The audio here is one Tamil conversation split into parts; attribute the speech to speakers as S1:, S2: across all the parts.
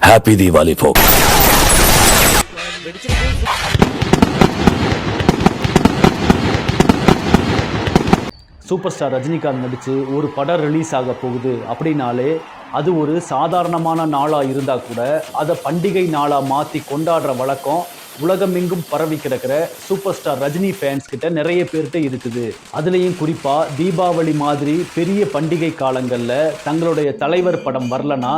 S1: Happy Deepavali folks
S2: super star Rajinikanth நடித்து ஒரு படம் ரிலீஸ் ஆக போகுது அப்படின்னாலே அது ஒரு சாதாரணமான நாளாக இருந்தால் கூட அதை பண்டிகை நாளாக மாற்றி கொண்டாடுற வழக்கம் உலகமெங்கும் பரவி கிடக்கிற சூப்பர் ஸ்டார் ரஜினி ஃபேன்ஸ் கிட்ட நிறைய பேர்கிட்ட இருக்குது. அதுலேயும் குறிப்பாக தீபாவளி மாதிரி பெரிய பண்டிகை காலங்களில் தங்களுடைய தலைவர் படம் வரலனா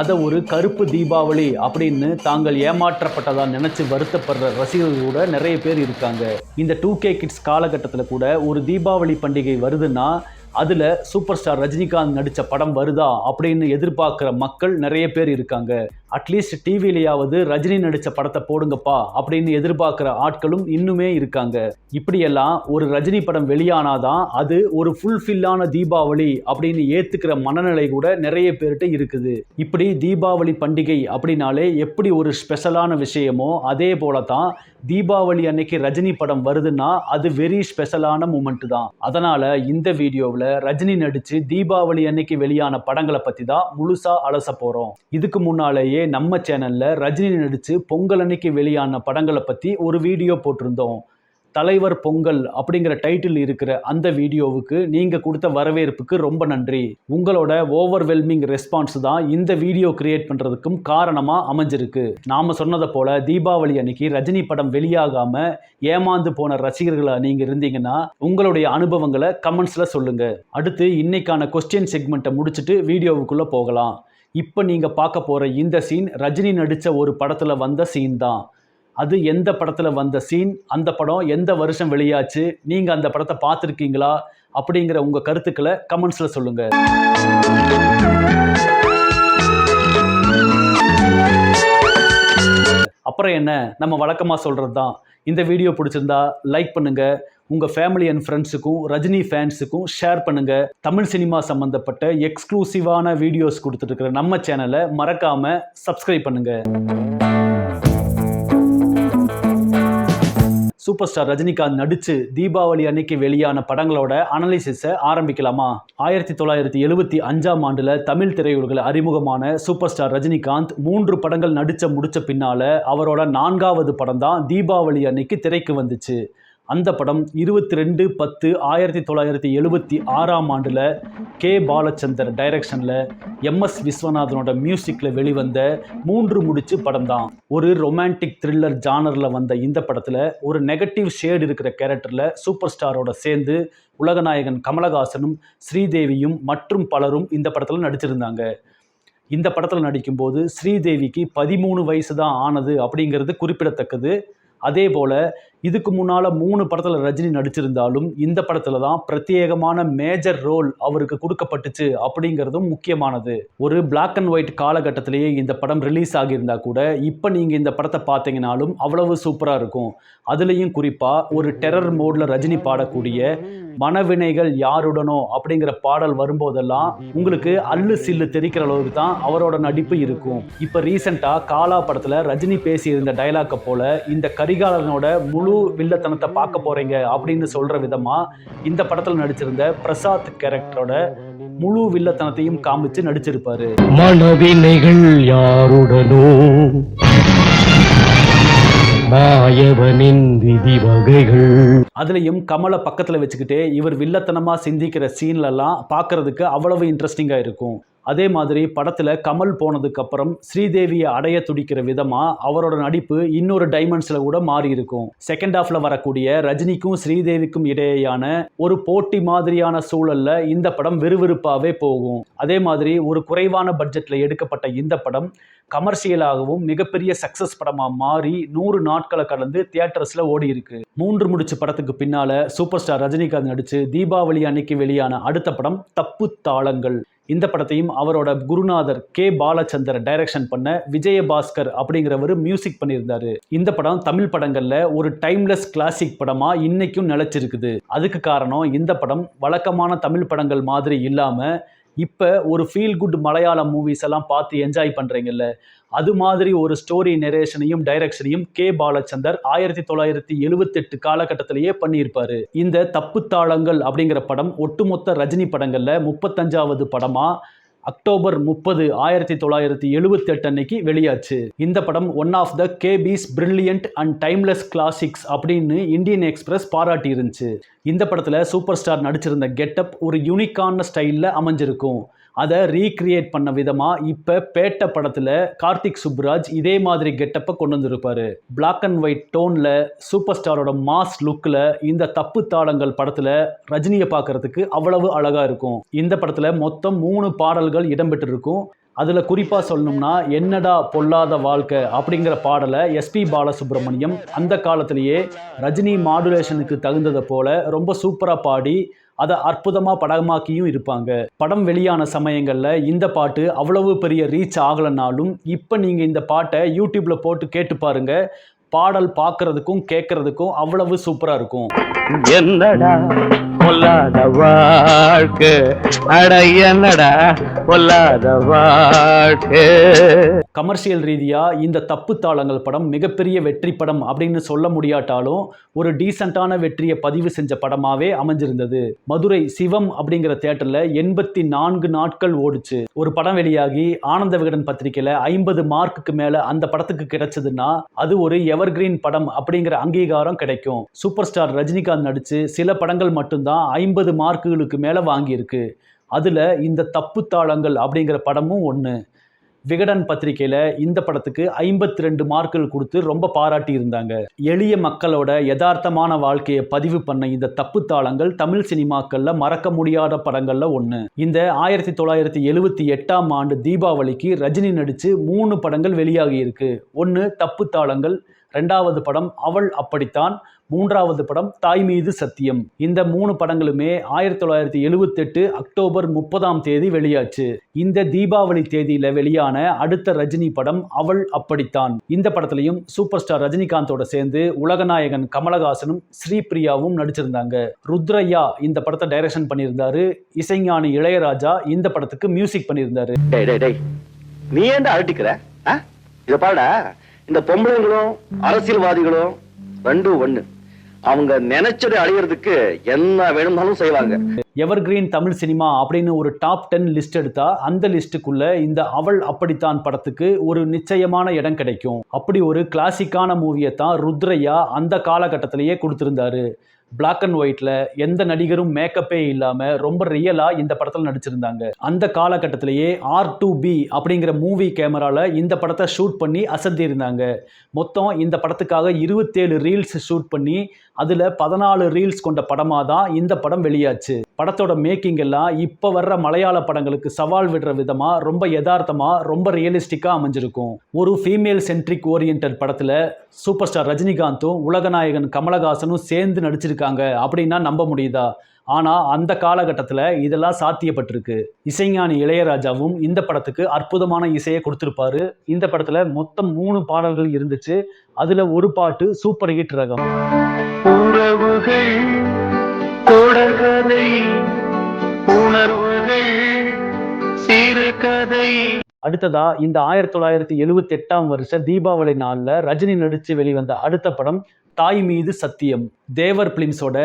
S2: அதை ஒரு கருப்பு தீபாவளி அப்படின்னு தாங்கள் ஏமாற்றப்பட்டதா நினைச்சு வருத்தப்படுற ரசிகர்கள் கூட நிறைய பேர் இருக்காங்க. இந்த டூ கே கிட்ஸ் காலகட்டத்தில் கூட ஒரு தீபாவளி பண்டிகை வருதுன்னா அதில் சூப்பர் ஸ்டார் ரஜினிகாந்த் நடித்த படம் வருதா அப்படின்னு எதிர்பார்க்குற மக்கள் நிறைய பேர் இருக்காங்க. அட்லீஸ்ட் டிவிலையாவது ரஜினி நடித்த படத்தை போடுங்கப்பா அப்படின்னு எதிர்பார்க்குற ஆட்களும் இன்னுமே இருக்காங்க. இப்படியெல்லாம் ஒரு ரஜினி படம் வெளியானாதான் அது ஒரு ஃபுல்ஃபில்லான தீபாவளி அப்படின்னு ஏற்றுக்கிற மனநிலை கூட நிறைய பேர்கிட்ட இருக்குது. இப்படி தீபாவளி பண்டிகை அப்படின்னாலே எப்படி ஒரு ஸ்பெஷலான விஷயமோ அதே போல தான் தீபாவளி அன்னைக்கு ரஜினி படம் வருதுன்னா அது வெரி ஸ்பெஷலான மூமெண்ட் தான். அதனால் இந்த வீடியோவில் ரஜினி நடித்து தீபாவளி அன்னைக்கு வெளியான படங்களை பற்றி தான் முழுசாக அலச போகிறோம் இதுக்கு முன்னாலேயே நம்ம சேனலில் ரஜினி நடித்து பொங்கல் அன்னைக்கு வெளியான படங்களை பற்றி ஒரு வீடியோ போட்டிருந்தோம். தலைவர் பொங்கல் அப்படிங்கிற டைட்டில் இருக்கிற அந்த வீடியோவுக்கு நீங்கள் கொடுத்த வரவேற்புக்கு ரொம்ப நன்றி. உங்களோட ஓவர்வெல்மிங் ரெஸ்பான்ஸ் தான் இந்த வீடியோ கிரியேட் பண்ணுறதுக்கும் காரணமாக அமைஞ்சிருக்கு. நாம சொன்னதை போல தீபாவளி அன்னைக்கு ரஜினி படம் வெளியாகாமல் ஏமாந்து போன ரசிகர்களாக நீங்கள் இருந்தீங்கன்னா உங்களுடைய அனுபவங்களை கமெண்ட்ஸில் சொல்லுங்கள் அடுத்து இன்னைக்கான கொஸ்டின் செக்மெண்ட்டை முடிச்சுட்டு வீடியோவுக்குள்ளே போகலாம். இப்போ நீங்கள் பார்க்க போகிற இந்த சீன் ரஜினி நடித்த ஒரு படத்தில் வந்த சீன் தான். அது எந்த படத்தில் வந்த சீன் அந்த படம் எந்த வருஷம் வெளியாச்சு? நீங்கள் அந்த படத்தை பார்த்துருக்கீங்களா? அப்படிங்கிற உங்கள் கருத்துக்களை கமெண்ட்ஸில் சொல்லுங்கள் அப்புறம் என்ன? நம்ம வழக்கமாக சொல்கிறது தான் இந்த வீடியோ பிடிச்சிருந்தா லைக் பண்ணுங்கள் உங்கள் ஃபேமிலி அண்ட் ஃப்ரெண்ட்ஸுக்கும் ரஜினி ஃபேன்ஸுக்கும் ஷேர் பண்ணுங்கள் தமிழ் சினிமா சம்மந்தப்பட்ட எக்ஸ்க்ளூசிவான வீடியோஸ் கொடுத்துட்ருக்கிற நம்ம சேனலை மறக்காமல் சப்ஸ்கிரைப் பண்ணுங்கள் சூப்பர் ஸ்டார் ரஜினிகாந்த் நடித்து தீபாவளி அன்னைக்கு வெளியான படங்களோட அனலிசிஸை ஆரம்பிக்கலாமா? ஆயிரத்தி தொள்ளாயிரத்தி எழுபத்தி அஞ்சாம் ஆண்டில் தமிழ் திரையுலகில் அறிமுகமான சூப்பர் ஸ்டார் ரஜினிகாந்த் மூன்று படங்கள் நடித்த முடித்த பின்னால அவரோட நான்காவது படம் தான் தீபாவளி அன்னைக்கு திரைக்கு வந்துச்சு. அந்த படம் இருபத்தி ரெண்டு பத்து ஆயிரத்தி தொள்ளாயிரத்தி எழுபத்தி ஆறாம் ஆண்டில் கே பாலச்சந்தர் டைரக்ஷனில் எம்எஸ் விஸ்வநாதனோட மியூசிக்கில் வெளிவந்த மூன்று முடிச்சு படம் தான் ஒரு ரொமான்டிக் த்ரில்லர் ஜானரில் வந்த இந்த படத்தில் ஒரு நெகட்டிவ் ஷேடு இருக்கிற கேரக்டரில் சூப்பர் ஸ்டாரோட சேர்ந்து உலகநாயகன் கமலஹாசனும் ஸ்ரீதேவியும் மற்றும் பலரும் இந்த படத்தில் நடிச்சிருந்தாங்க. இந்த படத்தில் நடிக்கும்போது ஸ்ரீதேவிக்கு பதிமூணு வயசு தான் ஆனது அப்படிங்கிறது குறிப்பிடத்தக்கது. அதே போல் இதுக்கு முன்னால் மூணு படத்தில் ரஜினி நடிச்சிருந்தாலும் இந்த படத்தில் தான் பிரத்யேகமான மேஜர் ரோல் அவருக்கு கொடுக்கப்பட்டுச்சு அப்படிங்கிறதும் முக்கியமானது. ஒரு பிளாக் அண்ட் ஒயிட் காலகட்டத்திலேயே இந்த படம் ரிலீஸ் ஆகியிருந்தா கூட இப்போ நீங்கள் இந்த படத்தை பார்த்தீங்கனாலும் அவ்வளவு சூப்பராக இருக்கும். அதுலேயும் குறிப்பாக ஒரு டெரர் மோடில் ரஜினி பாடக்கூடிய மனவினைகள் யாருடனோ அப்படிங்கிற பாடல் வரும்போதெல்லாம் உங்களுக்கு அல்லு சில்லு தெரிக்கிற அளவுக்கு தான் அவரோட நடிப்பு இருக்கும். இப்போ ரீசெண்டாக காலா படத்தில் ரஜினி பேசியிருந்த டைலாக்கை போல இந்த கரிகாலனோட முழு வில்லத்தனத்தை பார்க்க போறீங்க அப்படின்னு சொல்ற விதமா இந்த படத்தில் நடிச்சிருந்த பிரசாத் கேரக்டரோட முழு வில்லத்தனத்தையும் காமிச்சு நடிச்சிருப்பாரு.
S3: மனவினைகள் யாருடனோ? மாயவனின் விதி வகைகள்.
S2: அதுலேயும் கமலை பக்கத்தில் வச்சுக்கிட்டே இவர் வில்லத்தனமாக சிந்திக்கிற சீன்லலாம் பார்க்கறதுக்கு அவ்வளவு இன்ட்ரெஸ்டிங்காக இருக்கும். அதே மாதிரி படத்தில் கமல் போனதுக்கப்புறம் ஸ்ரீதேவியை அடைய துடிக்கிற விதமாக அவரோட நடிப்பு இன்னொரு டைமண்ட்ஸில் கூட மாறி இருக்கும். செகண்ட் ஹாஃபில் வரக்கூடிய ரஜினிக்கும் ஸ்ரீதேவிக்கும் இடையேயான ஒரு போட்டி மாதிரியான சூழலில் இந்த படம் விறுவிறுப்பாகவே போகும். அதே மாதிரி ஒரு குறைவான பட்ஜெட்டில் எடுக்கப்பட்ட இந்த படம் கமர்ஷியலாகவும் மிகப்பெரிய சக்சஸ் படமாக மாறி நூறு நாட்களை கடந்து தியேட்டர்ஸில் ஓடி இருக்கு. மூன்று முடிச்சு படத்துக்கு பின்னால சூப்பர் ஸ்டார் ரஜினிகாந்த் நடித்து தீபாவளி அன்னைக்கு வெளியான அடுத்த படம் தப்பு தாளங்கள். இந்த படத்தையும் அவரோட குருநாதர் கே பாலச்சந்தர் டைரக்ஷன் பண்ண விஜயபாஸ்கர் அப்படிங்கிறவர் மியூசிக் பண்ணியிருந்தாரு. இந்த படம் தமிழ் படங்கள்ல ஒரு டைம்லெஸ் கிளாசிக் படமா இன்னைக்கும் நிலைச்சிருக்குது. அதுக்கு காரணம் இந்த படம் வழக்கமான தமிழ் படங்கள் மாதிரி இல்லாம இப்போ ஒரு ஃபீல் குட் மலையாளம் மூவிஸ் எல்லாம் பார்த்து என்ஜாய் பண்ணுறீங்கல்ல அது மாதிரி ஒரு ஸ்டோரி நெரேஷனையும் டைரக்ஷனையும் கே. பாலச்சந்தர் ஆயிரத்தி தொள்ளாயிரத்தி எழுவத்தெட்டு காலகட்டத்திலேயே பண்ணியிருப்பாரு. இந்த தப்பு தாளங்கள் அப்படிங்கிற படம் ஒட்டுமொத்த ரஜினி படங்களில் முப்பத்தஞ்சாவது படமாக அக்டோபர் முப்பது ஆயிரத்தி தொள்ளாயிரத்தி எழுபத்தி எட்டு அன்னைக்கு வெளியாச்சு. இந்த படம் one of the KB's brilliant and timeless classics அப்படின்னு இந்தியன் எக்ஸ்பிரஸ் பாராட்டி இருந்துச்சு இந்த படத்தில் சூப்பர் ஸ்டார் நடிச்சிருந்த கெட்டப் ஒரு யூனிக்கான ஸ்டைலில் அமைஞ்சிருக்கும். அதை ரீக்ரியேட் பண்ண விதமாக இப்போ பேட்ட படத்தில் கார்த்திக் சுப்ராஜ் இதே மாதிரி கெட்டப்பை கொண்டு வந்திருப்பார். பிளாக் அண்ட் ஒயிட் டோனில் சூப்பர் ஸ்டாரோட மாஸ் லுக்கில் இந்த தப்பு தாளங்கள் படத்தில் ரஜினியை பார்க்கறதுக்கு அவ்வளவு அழகாக இருக்கும். இந்த படத்தில் மொத்தம் மூணு பாடல்கள் இடம்பெற்றிருக்கும். அதில் குறிப்பாக சொல்லணும்னா என்னடா பொல்லாத வாழ்க்கை அப்படிங்கிற பாடலை எஸ்பி பாலசுப்ரமணியம் அந்த காலத்திலேயே ரஜினி மாடுலேஷனுக்கு தகுந்ததை போல ரொம்ப சூப்பராக பாடி அதை அற்புதமாக படமாக்கியும் இருப்பாங்க. படம் வெளியான சமயங்களில் இந்த பாட்டு அவ்வளவு பெரிய ரீச் ஆகலைனாலும் இப்போ நீங்கள் இந்த பாட்டை யூடியூப்பில் போட்டு கேட்டு பாருங்கள் பாடல் பார்க்கறதுக்கும் கேட்கறதுக்கும் அவ்வளவு சூப்பராக இருக்கும்.
S3: என்னடா பொல்லாத வாழ்க்கை? அட என்னடா பொல்லாத வாழ்க்கை?
S2: கமர்ஷியல் ரீதியாக இந்த தப்பு தாளங்கள் படம் மிகப்பெரிய வெற்றி படம் அப்படின்னு சொல்ல முடியாட்டாலும் ஒரு டீசெண்டான வெற்றியை பதிவு செஞ்ச படமாகவே அமைஞ்சிருந்தது. மதுரை சிவம் அப்படிங்கிற தேட்டரில் எண்பத்தி நான்கு நாட்கள் ஓடுச்சு. ஒரு படம் வெளியாகி ஆனந்த விகடன் பத்திரிக்கையில் ஐம்பது மார்க்குக்கு மேலே அந்த படத்துக்கு கிடைச்சதுன்னா அது ஒரு எவர்கிரீன் படம் அப்படிங்கிற அங்கீகாரம் கிடைக்கும். சூப்பர் ஸ்டார் ரஜினிகாந்த் நடித்து சில படங்கள் மட்டும்தான் ஐம்பது மார்க்குகளுக்கு மேலே வாங்கியிருக்கு. அதில் இந்த தப்பு தாளங்கள் அப்படிங்கிற படமும் ஒன்று விகடன் பத்திரிகையில் இந்த படத்துக்கு ஐம்பத்தி ரெண்டு மார்க்குகள் கொடுத்து ரொம்ப பாராட்டி இருந்தாங்க. எளிய மக்களோட யதார்த்தமான வாழ்க்கையை பதிவு பண்ண இந்த தப்பு தாளங்கள் தமிழ் சினிமாக்களில் மறக்க முடியாத படங்களில் ஒன்று இந்த ஆயிரத்தி தொள்ளாயிரத்தி எழுவத்தி எட்டாம் ஆண்டு தீபாவளிக்கு ரஜினி நடித்து மூணு படங்கள் வெளியாகி இருக்கு ஒன்று தப்பு தாளங்கள் ரெண்டாவது படம் அவள் அப்படித்தான் மூன்றாவது படம் தாய் மீது சத்தியம். இந்த மூணு படங்களுமே ஆயிரத்தி தொள்ளாயிரத்தி எழுவத்தெட்டு அக்டோபர் முப்பதாம் தேதி வெளியாச்சு. இந்த தீபாவளி தேதியில வெளியான அடுத்த ரஜினி படம் அவள் அப்படித்தான். இந்த படத்துலையும் சூப்பர் ஸ்டார் ரஜினிகாந்தோட சேர்ந்து உலகநாயகன் கமலஹாசனும் ஸ்ரீபிரியாவும் நடிச்சிருந்தாங்க. ருத்ரையா இந்த படத்தை டைரக்ஷன் பண்ணியிருந்தாரு. இசைஞானி இளையராஜா இந்த படத்துக்கு மியூசிக் பண்ணியிருந்தாரு.
S1: டேய் நீ ஏன் அழட்டிக்கிற இதை பாடா இந்த பொம்பளைங்களும் அரசியல்வாதிகளும் ரெண்டும் ஒண்ணு. அவங்க நினைச்சதை அடையிறதுக்கு என்ன வேணும்னாலும் செய்வாங்க.
S2: எவர்கிரீன் தமிழ் சினிமா அப்படின்னு ஒரு டாப் டென் லிஸ்ட் எடுத்தா அந்த லிஸ்ட்டுக்குள்ள இந்த அவள் அப்படித்தான் படத்துக்கு ஒரு நிச்சயமான இடம் கிடைக்கும். அப்படி ஒரு கிளாசிக்கான மூவியை தான் ருத்ரையா அந்த காலகட்டத்திலேயே கொடுத்திருந்தாரு. பிளாக் அண்ட் ஒயிட்ல எந்த நடிகரும் மேக்கப்பே இல்லாம ரொம்ப ரியலா இந்த படத்தில் நடிச்சிருந்தாங்க. அந்த காலகட்டத்திலேயே ஆர் டூ பி அப்படிங்கிற மூவி கேமரால இந்த படத்தை ஷூட் பண்ணி அசத்தி இருந்தாங்க மொத்தம் இந்த படத்துக்காக இருபத்தேழு ரீல்ஸ் ஷூட் பண்ணி அதில் பதினாலு ரீல்ஸ் கொண்ட படமாக தான் இந்த படம் வெளியாச்சு. படத்தோட மேக்கிங் எல்லாம் இப்போ வர்ற மலையாள படங்களுக்கு சவால் விடுற விதமாக ரொம்ப யதார்த்தமாக ரொம்ப ரியலிஸ்டிக்காக அமைஞ்சிருக்கும். ஒரு ஃபீமேல் சென்ட்ரிக் ஓரியன்ட் படத்தில் சூப்பர் ஸ்டார் ரஜினிகாந்தும் உலகநாயகன் கமலஹாசனும் சேர்ந்து நடிச்சிருக்காங்க அப்படின்னா நம்ப முடியுதா? ஆனால் அந்த காலகட்டத்தில் இதெல்லாம் சாத்தியப்பட்டிருக்கு. இசைஞானி இளையராஜாவும் இந்த படத்துக்கு அற்புதமான இசையை கொடுத்துருப்பாரு. இந்த படத்தில் மொத்தம் மூணு பாடல்கள் இருந்துச்சு. அதில் ஒரு பாட்டு சூப்பர் ஹிட் ரகம்.
S3: கதை.
S2: அடுத்ததா இந்த ஆயிரத்தி தொள்ளாயிரத்தி எழுவத்தி எட்டாம் வருஷ தீபாவளி நாளில் ரஜினி நடித்து வெளிவந்த அடுத்த படம் தாய் மீது சத்தியம். தேவர் பிலிம்ஸோட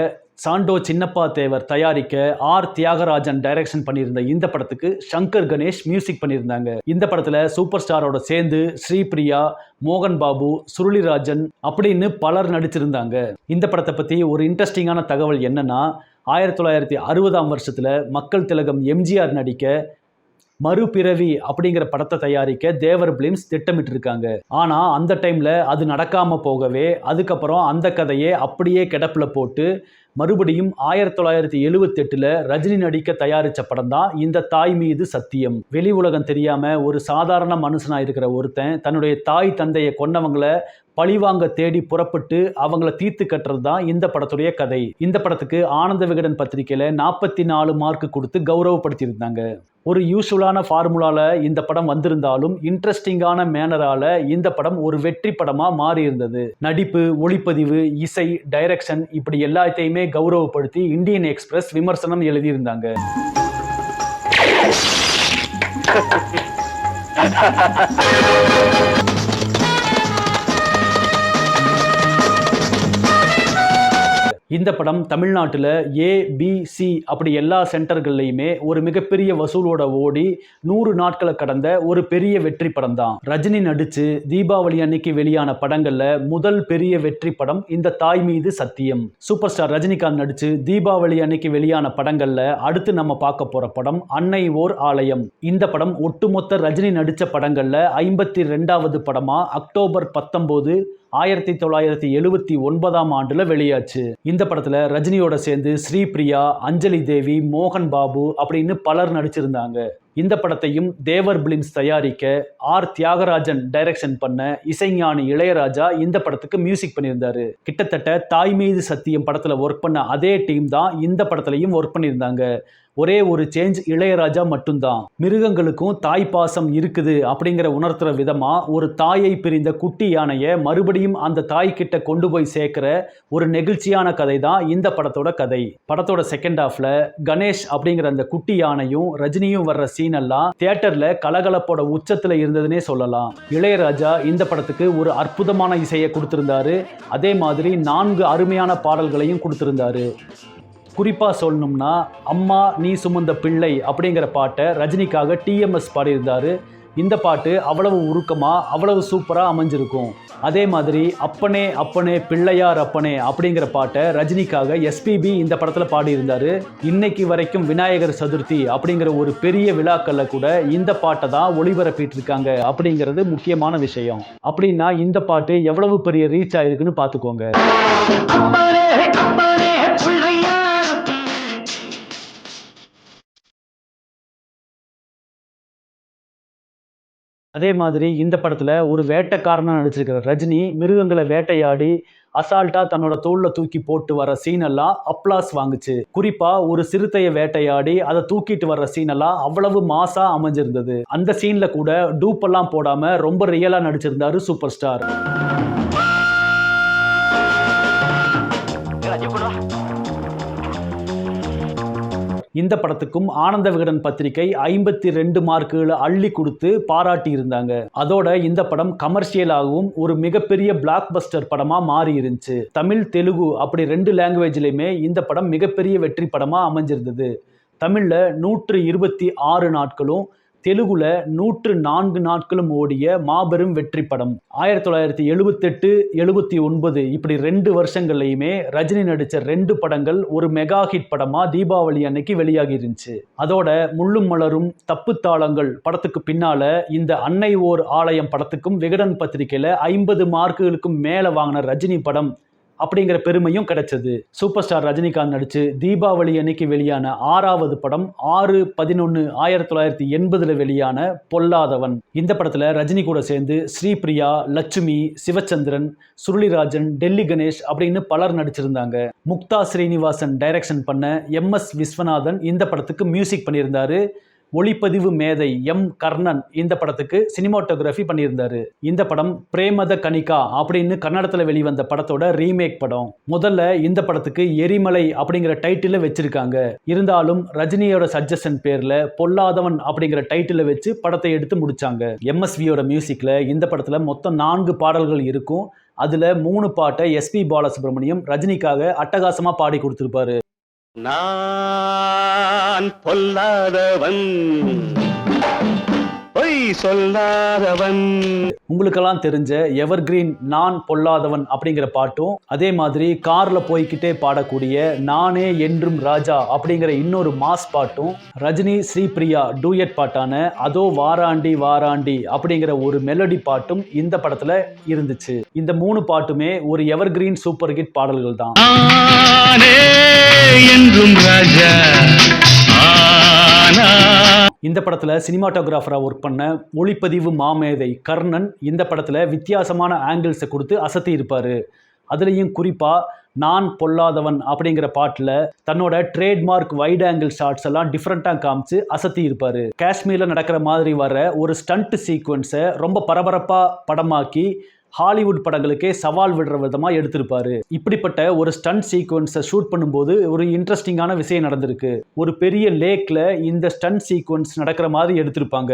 S2: சாண்டோ சின்னப்பா தேவர் தயாரிக்க ஆர். தியாகராஜன் டைரக்ஷன் பண்ணியிருந்த இந்த படத்துக்கு சங்கர் கணேஷ் மியூசிக் பண்ணியிருந்தாங்க. இந்த படத்துல சூப்பர் ஸ்டாரோட சேர்ந்து ஸ்ரீபிரியா மோகன் பாபு சுருளிராஜன் அப்படின்னு பலர் நடிச்சிருந்தாங்க. இந்த படத்தை பத்தி ஒரு இன்ட்ரெஸ்டிங்கான தகவல் என்னன்னா ஆயிரத்தி தொள்ளாயிரத்தி அறுபதாம் வருஷத்துல மக்கள் திலகம் எம்ஜிஆர் நடிக்க மறுபிறவி அப்படிங்கிற படத்தை தயாரிக்க தேவர் பிலிம்ஸ் திட்டமிட்டிருக்காங்க. ஆனா அந்த டைம்ல அது நடக்காம போகவே அதுக்கப்புறம் அந்த கதையை அப்படியே கிடப்பில் போட்டு மறுபடியும் ஆயிரத்தி தொள்ளாயிரத்தி எழுவத்தெட்டுல ரஜினி நடிக்க தயாரிச்ச படம் தான் இந்த தாய் மீது சத்தியம். வெளி உலகம் தெரியாம ஒரு சாதாரண மனுஷனா இருக்கிற ஒருத்தன் தன்னுடைய தாய் தந்தையை கொன்னவங்களை பழிவாங்க தேடி புறப்பட்டு அவங்கள தீர்த்து கட்டுறது தான் இந்த படத்துடைய கதை. இந்த படத்துக்கு ஆனந்த விகடன் பத்திரிகையில் நாற்பத்தி நாலு மார்க் கொடுத்து கௌரவப்படுத்தியிருந்தாங்க. ஒரு யூஸ்வலான ஃபார்முலால இந்த படம் வந்திருந்தாலும் இன்ட்ரெஸ்டிங்கான மேனரால இந்த படம் ஒரு வெற்றி படமா மாறி இருந்தது நடிப்பு ஒளிப்பதிவு இசை டைரக்ஷன் இப்படி எல்லாத்தையுமே கௌரவப்படுத்தி இந்தியன் எக்ஸ்பிரஸ் விமர்சனம் எழுதியிருந்தாங்க. இந்த படம் தமிழ்நாட்டில் ஏபிசி அப்படி எல்லா சென்டர்கள்லையுமே ஒரு மிகப்பெரிய வசூலோட ஓடி நூறு நாட்களை கடந்த ஒரு பெரிய வெற்றி படம் தான். ரஜினி நடிச்சு தீபாவளி அன்னைக்கு வெளியான படங்களில் முதல் பெரிய வெற்றி படம் இந்த தாய் மீது சத்தியம். சூப்பர் ஸ்டார் ரஜினிகாந்த் நடிச்சு தீபாவளி அன்னைக்கு வெளியான படங்களில் அடுத்து நம்ம பார்க்க போற படம் அன்னை ஓர் ஆலயம். இந்த படம் ஒட்டுமொத்த ரஜினி நடித்த படங்களில் ஐம்பத்தி ரெண்டாவது படமா அக்டோபர் பத்தொன்பது ஆயிரத்தி தொள்ளாயிரத்தி எழுவத்தி ஒன்பதாம் ஆண்டுல வெளியாச்சு. இந்த படத்துல ரஜினியோட சேர்ந்து ஸ்ரீபிரியா அஞ்சலி தேவி மோகன் பாபு அப்படின்னு பலர் நடிச்சிருந்தாங்க. இந்த படத்தையும் தேவர் பிலிம்ஸ் தயாரிக்க ஆர். தியாகராஜன் டைரக்ஷன் பண்ண இசைஞானி இளையராஜா இந்த படத்துக்கு மியூசிக் பண்ணியிருந்தாரு. கிட்டத்தட்ட தாய் மீது சத்தியம் படத்துல ஒர்க் பண்ண அதே டீம் தான் இந்த படத்துலையும் ஒர்க் பண்ணியிருந்தாங்க. ஒரே ஒரு சேஞ்ச் இளையராஜா மட்டும்தான். மிருகங்களுக்கும் தாய் பாசம் இருக்குது அப்படிங்கிற உணர்த்துற விதமா ஒரு தாயை பிரிந்த குட்டி யானையை மறுபடியும் அந்த தாய் கிட்ட கொண்டு போய் சேர்க்கிற ஒரு நெகிழ்ச்சியான கதை தான் இந்த படத்தோட கதை. படத்தோட செகண்ட் ஹாஃப்ல கணேஷ் அப்படிங்கிற அந்த குட்டி யானையும் ரஜினியும் வர்ற சீன் எல்லாம் தியேட்டர்ல கலகலப்போட உச்சத்துல இருந்ததுன்னே சொல்லலாம். இளையராஜா இந்த படத்துக்கு ஒரு அற்புதமான இசையை கொடுத்திருந்தாரு. அதே மாதிரி நான்கு அருமையான பாடல்களையும் கொடுத்திருந்தாரு. குறிப்பாக சொல்லணும்னா அம்மா நீ சுமந்த பிள்ளை அப்படிங்கிற பாட்டை ரஜினிக்காக டிஎம்எஸ் பாடியிருந்தாரு. இந்த பாட்டு அவ்வளவு உருக்கமாக அவ்வளவு சூப்பராக அமைஞ்சிருக்கும். அதே மாதிரி அப்பனே அப்பனே பிள்ளையார் அப்பனே அப்படிங்கிற பாட்டை ரஜினிக்காக எஸ்பிபி இந்த படத்தில் பாடியிருந்தார். இன்னைக்கு வரைக்கும் விநாயகர் சதுர்த்தி அப்படிங்கிற ஒரு பெரிய விழாக்களில் கூட இந்த பாட்டை தான் ஒளிபரப்பிட்டு இருக்காங்க அப்படிங்கிறது முக்கியமான விஷயம். அப்படின்னா இந்த பாட்டு எவ்வளவு பெரிய ரீச் ஆயிருக்குன்னு பார்த்துக்கோங்க. அதே மாதிரி இந்த படத்தில் ஒரு வேட்டைக்காரனாக நடிச்சிருக்கிற ரஜினி மிருகங்களை வேட்டையாடி அசால்ட்டாக தன்னோட தோளில் தூக்கி போட்டு வர சீனெல்லாம் அப்ளாஸ் வாங்குச்சு. குறிப்பாக ஒரு சிறுத்தையை வேட்டையாடி அதை தூக்கிட்டு வர்ற சீனெல்லாம் அவ்வளவு மாசாக அமைஞ்சிருந்தது. அந்த சீனில் கூட டூப்பெல்லாம் போடாமல் ரொம்ப ரியலாக நடிச்சிருந்தாரு சூப்பர் ஸ்டார் இந்த படத்துக்கும் ஆனந்த விகடன் பத்திரிகை ஐம்பத்தி ரெண்டு மார்க்குகளை அள்ளி கொடுத்து பாராட்டி இருந்தாங்க அதோட இந்த படம் கமர்ஷியலாகவும் ஒரு மிகப்பெரிய பிளாக் பஸ்டர் படமா மாறி இருந்துச்சு தமிழ் தெலுங்கு அப்படி ரெண்டு லாங்குவேஜ்லையுமே இந்த படம் மிகப்பெரிய வெற்றி படமா அமைஞ்சிருந்தது. தமிழ்ல நூற்று இருபத்தி ஆறு நாட்களும் தெலுங்குல நூற்று நான்கு நாட்களும் ஓடிய மாபெரும் வெற்றி படம். ஆயிரத்தி தொள்ளாயிரத்தி எழுபத்தெட்டு எழுபத்தி ஒன்பது இப்படி ரெண்டு வருஷங்கள்லையுமே ரஜினி நடித்த ரெண்டு படங்கள் ஒரு மெகா ஹிட் படமா தீபாவளி அன்னைக்கு வெளியாகி இருந்துச்சு. அதோட முள்ளும் மலரும் தப்பு தாளங்கள் படத்துக்கு பின்னால இந்த அன்னை ஓர் ஆலயம் படத்துக்கும் விகடன் பத்திரிகையில ஐம்பது மார்க்குகளுக்கும் மேல வாங்கின ரஜினி படம் அப்படிங்கிற பெருமையும் கிடைச்சது. சூப்பர் ஸ்டார் ரஜினிகாந்த் நடிச்சு தீபாவளி அன்னைக்கு வெளியான ஆறாவது படம் ஆறு பதினொன்று ஆயிரத்தி தொள்ளாயிரத்தி எண்பதுல வெளியான பொல்லாதவன். இந்த படத்துல ரஜினி கூட சேர்ந்து ஸ்ரீபிரியா லட்சுமி சிவச்சந்திரன் சுருளிராஜன் டெல்லி கணேஷ் அப்படின்னு பலர் நடிச்சிருந்தாங்க. முக்தா ஸ்ரீனிவாசன் டைரக்ஷன் பண்ண எம் எஸ் விஸ்வநாதன் இந்த படத்துக்கு மியூசிக் பண்ணியிருந்தாரு. ஒளிப்பதிவு மேதை எம் கர்ணன் இந்த படத்துக்கு சினிமாட்டோகிராஃபி பண்ணியிருந்தாரு. இந்த படம் பிரேமத கணிகா அப்படின்னு கன்னடத்தில் வெளிவந்த படத்தோட ரீமேக் படம். முதல்ல இந்த படத்துக்கு எரிமலை அப்படிங்கிற டைட்டில வச்சிருக்காங்க. இருந்தாலும் ரஜினியோட சஜஷன் பேர்ல பொல்லாதவன் அப்படிங்கிற டைட்டில வச்சு படத்தை எடுத்து முடிச்சாங்க. எம்எஸ்வியோட மியூசிக்ல இந்த படத்துல மொத்தம் நான்கு பாடல்கள் இருக்கும். அதில் மூணு பாட்டை எஸ்பி பாலசுப்ரமணியம் ரஜினிக்காக அட்டகாசமாக பாடி கொடுத்துருப்பாரு.
S3: நான் பொல்லாதவன். பொய் சொல்லாதவன்.
S2: உங்களுக்கெல்லாம் தெரிஞ்ச எவர்கிரீன் நான் பொல்லாதவன் அப்படிங்கிற பாட்டும் அதே மாதிரி கார்ல போய்க்கிட்டே பாடக்கூடிய நானே என்றும் ராஜா அப்படிங்கிற இன்னொரு மாஸ் பாட்டும் ரஜினி ஸ்ரீபிரியா டூயட் பாட்டான அதோ வாராண்டி வாராண்டி அப்படிங்கிற ஒரு மெலடி பாட்டும் இந்த படத்துல இருந்துச்சு. இந்த மூணு பாட்டுமே ஒரு எவர்கிரீன் சூப்பர் ஹிட் பாடல்கள் தான்
S3: நானே என்றும் ராஜா.
S2: இந்த படத்தில் சினிமாட்டோகிராஃபராக ஒர்க் பண்ண ஒளிப்பதிவு மாமேதை கர்ணன் இந்த படத்தில் வித்தியாசமான ஆங்கிள்ஸை கொடுத்து அசத்தி இருப்பார். அதுலேயும் குறிப்பாக நான் பொல்லாதவன் அப்படிங்கிற பாட்டில் தன்னோட ட்ரேட்மார்க் வைட் ஆங்கிள் ஷாட்ஸ் எல்லாம் டிஃப்ரெண்ட்டாக காமிச்சு அசத்தி இருப்பார். காஷ்மீரில் நடக்கிற மாதிரி வர ஒரு ஸ்டண்ட் சீக்வன்ஸை ரொம்ப பரபரப்பாக படமாக்கி ஹாலிவுட் படங்களுக்கே சவால் விடுற விதமாக எடுத்திருப்பாரு. இப்படிப்பட்ட ஒரு ஸ்டண்ட் சீக்வன்ஸை ஷூட் பண்ணும்போது ஒரு இன்ட்ரெஸ்டிங்கான விஷயம் நடந்திருக்கு. ஒரு பெரிய லேக்கில் இந்த ஸ்டண்ட் சீக்வன்ஸ் நடக்கிற மாதிரி எடுத்திருப்பாங்க.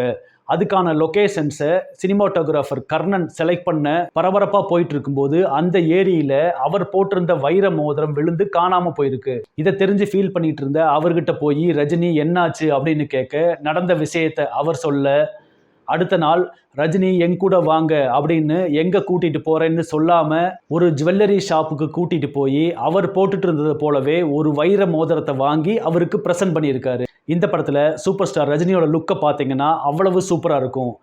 S2: அதுக்கான லொகேஷன்ஸை சினிமாட்டோகிராஃபர் கர்ணன் செலக்ட் பண்ண பரபரப்பாக போயிட்டு இருக்கும்போது அந்த ஏரியில அவர் போட்டிருந்த வைர மோதிரம் விழுந்து காணாம போயிருக்கு. இதை தெரிஞ்சு ஃபீல் பண்ணிட்டு இருந்த அவர்கிட்ட போய் ரஜினி என்னாச்சு? அப்படின்னு கேட்க நடந்த விஷயத்தை அவர் சொல்ல அடுத்த நாள் ரஜினி எங்க கூட வாங்க அப்படின்னு எங்க கூட்டிட்டு போறேன்னு சொல்லாம ஒரு ஜுவல்லரி ஷாப்புக்கு கூட்டிட்டு போய் அவர் போட்டுட்டு இருந்தது போலவே ஒரு வைர மோதிரத்தை வாங்கி அவருக்கு ப்ரெசென்ட் பண்ணியிருக்காரு. இந்த படத்துல சூப்பர் ஸ்டார் ரஜினியோட லுக்கை பார்த்தீங்கன்னா அவ்வளவு சூப்பரா இருக்கும்.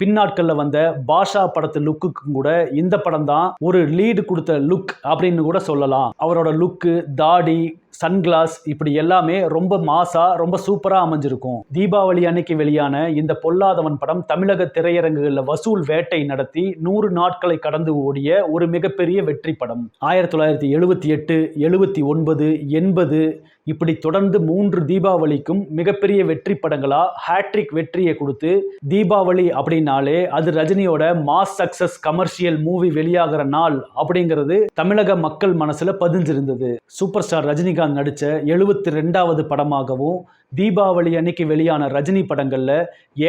S2: பின்னாட்களில் வந்த பாஷா படத்து லுக்குக்கும் கூட இந்த படம் தான் ஒரு லீடு கொடுத்த லுக் அப்படின்னு கூட சொல்லலாம். அவரோட லுக்கு தாடி சன்கிளாஸ் இப்படி எல்லாமே ரொம்ப மாசா ரொம்ப சூப்பரா அமைஞ்சிருக்கும். தீபாவளி அன்னைக்கு வெளியான இந்த பொல்லாதவன் படம் தமிழக திரையரங்குகளில் வசூல் வேட்டை நடத்தி நூறு நாட்களை கடந்து ஓடிய ஒரு மிகப்பெரிய வெற்றி படம். ஆயிரத்தி தொள்ளாயிரத்தி எழுபத்தி எட்டு எழுபத்தி ஒன்பது எண்பது இப்படி தொடர்ந்து மூன்று தீபாவளிக்கும் மிகப்பெரிய வெற்றி படங்களா ஹேட்ரிக் வெற்றியை கொடுத்து தீபாவளி அப்படின்னாலே அது ரஜினியோட மாஸ் சக்சஸ் கமர்ஷியல் மூவி வெளியாகிற நாள் அப்படிங்கிறது தமிழக மக்கள் மனசுல பதிஞ்சிருந்தது. சூப்பர் ஸ்டார் ரஜினிகாந்த் நடிச்ச எழுபத்தி ரெண்டாவது படமாகவும் தீபாவளி அன்னைக்கு வெளியான ரஜினி படங்கள்ல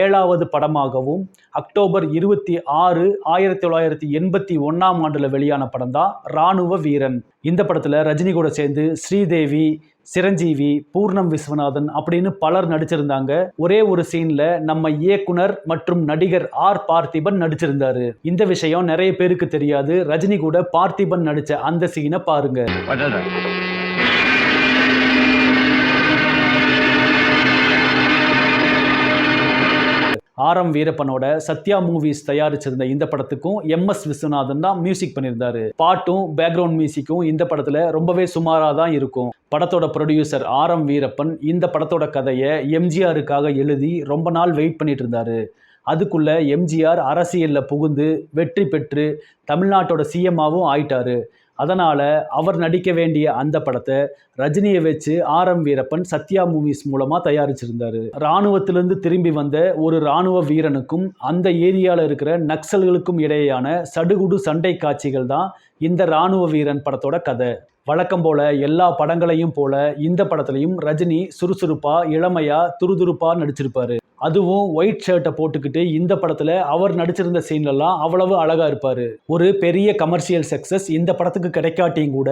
S2: ஏழாவது படமாகவும் அக்டோபர் இருபத்தி ஆறு ஆயிரத்தி தொள்ளாயிரத்தி எண்பத்தி ஒன்றாம் ஆண்டுல வெளியான படம் தான் ராணுவ வீரன். இந்த படத்துல ரஜினி கூட சேர்ந்து ஸ்ரீதேவி சிரஞ்சீவி பூர்ணம் விஸ்வநாதன் அப்படின்னு பலர் நடிச்சிருந்தாங்க. ஒரே ஒரு சீன்ல நம்ம இயக்குனர் மற்றும் நடிகர் ஆர் பார்த்திபன் நடிச்சிருந்தாரு. இந்த விஷயம் நிறைய பேருக்கு தெரியாது. ரஜினி கூட பார்த்திபன் நடிச்ச அந்த சீனை பாருங்க. ஆர் எம் வீரப்பனோட சத்யா மூவிஸ் தயாரிச்சிருந்த இந்த படத்துக்கும் எம் எஸ் விஸ்வநாதன் தான் மியூசிக் பண்ணியிருந்தாரு. பாட்டும் பேக்ரவுண்ட் மியூசிக்கும் இந்த படத்துல ரொம்பவே சுமாராக தான் இருக்கும். படத்தோட ப்ரொடியூசர் ஆர் எம் வீரப்பன் இந்த படத்தோட கதையை எம்ஜிஆருக்காக எழுதி ரொம்ப நாள் வெயிட் பண்ணிட்டு இருந்தாரு அதுக்குள்ள எம்ஜிஆர் அரசியலில் புகுந்து வெற்றி பெற்று தமிழ்நாட்டோட சிஎம்மாவும் ஆயிட்டாரு. அதனால் அவர் நடிக்க வேண்டிய அந்த படத்தை ரஜினியை வச்சு R M Veerappan Sathya movies மூலமாக தயாரிச்சிருந்தார். ராணுவத்திலிருந்து திரும்பி வந்த ஒரு ராணுவ வீரனுக்கும் அந்த ஏரியாவில் இருக்கிற நக்சல்களுக்கும் இடையேயான சடுகுடு சண்டை காட்சிகள் தான் இந்த ராணுவ வீரன் படத்தோட கதை. வழக்கம் போல எல்லா படங்களையும் போல இந்த படத்துலையும் ரஜினி சுறுசுறுப்பாக இளமையா துருதுருப்பா நடிச்சிருப்பாரு. அதுவும் ஒயிட் ஷர்ட்டை போட்டுக்கிட்டு இந்த படத்துல அவர் நடிச்சிருந்த சீன்லலாம் அவ்வளவு அழகா இருப்பாரு. ஒரு பெரிய கமர்ஷியல் சக்சஸ் இந்த படத்துக்கு கிடைக்காட்டியும் கூட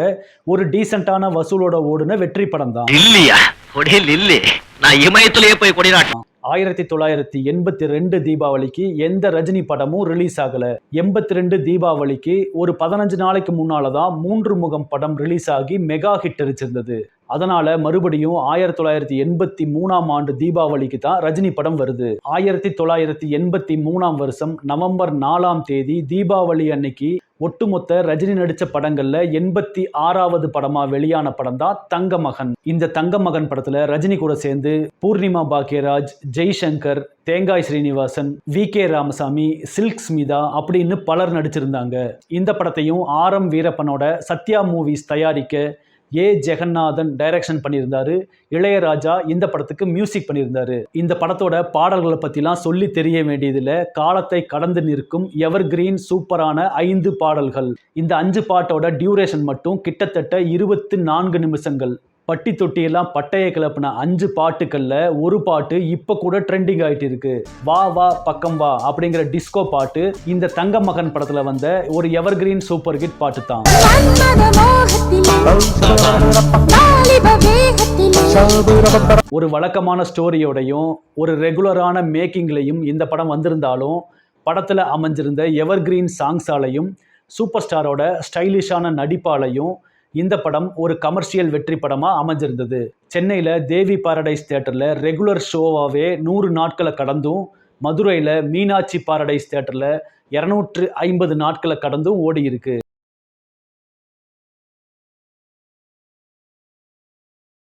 S2: ஒரு டீசென்டான வசூலோட ஓடுன வெற்றி படம் தான்
S4: இல்லையா நான் இமயத்திலேயே போய் கொடிநாட்டம்
S2: ஆயிரத்தி தொள்ளாயிரத்தி எண்பத்தி ரெண்டு தீபாவளிக்கு எந்த ரஜினி படமும் ரிலீஸ் ஆகல. எண்பத்தி ரெண்டு தீபாவளிக்கு ஒரு பதினஞ்சு நாளைக்கு முன்னால தான் மூன்று முகம் படம் ரிலீஸ் ஆகி மெகா ஹிட் அடிச்சிருந்தது. அதனால மறுபடியும் ஆயிரத்தி தொள்ளாயிரத்தி எண்பத்தி மூணாம் ஆண்டு தீபாவளிக்கு தான் ரஜினி படம் வருது. ஆயிரத்தி தொள்ளாயிரத்தி எண்பத்தி மூணாம் வருஷம் நவம்பர் நாலாம் தேதி தீபாவளி அன்னைக்கு ஒட்டுமொத்த ரஜினி நடித்த படங்கள்ல எண்பத்தி ஆறாவது படமா வெளியான படம் தான் தங்க மகன் இந்த தங்க மகன் படத்துல ரஜினி கூட சேர்ந்து Poornima Bhagyaraj Jaishankar Thengai Srinivasan V K Ramasamy Silk Smitha அப்படின்னு பலர் நடிச்சிருந்தாங்க. இந்த படத்தையும் ஆர் எம் வீரப்பனோட சத்யா மூவிஸ் தயாரிக்க ஏ ஜெகநாதன் டைரக்ஷன் பண்ணியிருந்தாரு. இளையராஜா இந்த படத்துக்கு மியூசிக் பண்ணியிருந்தாரு. இந்த படத்தோட பாடல்களை பற்றிலாம் சொல்லி தெரிய வேண்டியதில் காலத்தை கடந்து நிற்கும் எவர் கிரீன் சூப்பரான ஐந்து பாடல்கள். இந்த அஞ்சு பாட்டோட டியூரேஷன் மட்டும் கிட்டத்தட்ட இருபத்தி நான்கு நிமிஷங்கள். பட்டி தொட்டியெல்லாம் பட்டையை கிளப்பின அஞ்சு பாட்டுகளில் ஒரு பாட்டு இப்போ கூட ட்ரெண்டிங் ஆகிட்டு இருக்கு வா வா பக்கம் வா அப்படிங்கிற டிஸ்கோ பாட்டு இந்த தங்க மகன் படத்தில் வந்த ஒரு எவர் கிரீன் சூப்பர் ஹிட் பாட்டு தான் ஒரு வழக்கமான ஸ்டோரியோடையும் ஒரு ரெகுலரான மேக்கிங்லையும் இந்த படம் வந்திருந்தாலும் படத்தில் அமைஞ்சிருந்த எவர் கிரீன் சாங்ஸாலையும் சூப்பர் ஸ்டாரோட ஸ்டைலிஷான நடிப்பாலையும் இந்த படம் ஒரு கமர்ஷியல் வெற்றி படமாக அமைஞ்சிருந்தது. சென்னையில் தேவி பாரடைஸ் தேட்டரில் ரெகுலர் ஷோவாகவே நூறு நாட்களை கடந்தும் மதுரையில் மீனாட்சி பாரடைஸ் தேட்டரில் இரநூற்று ஐம்பது நாட்களை கடந்தும் ஓடி இருக்கு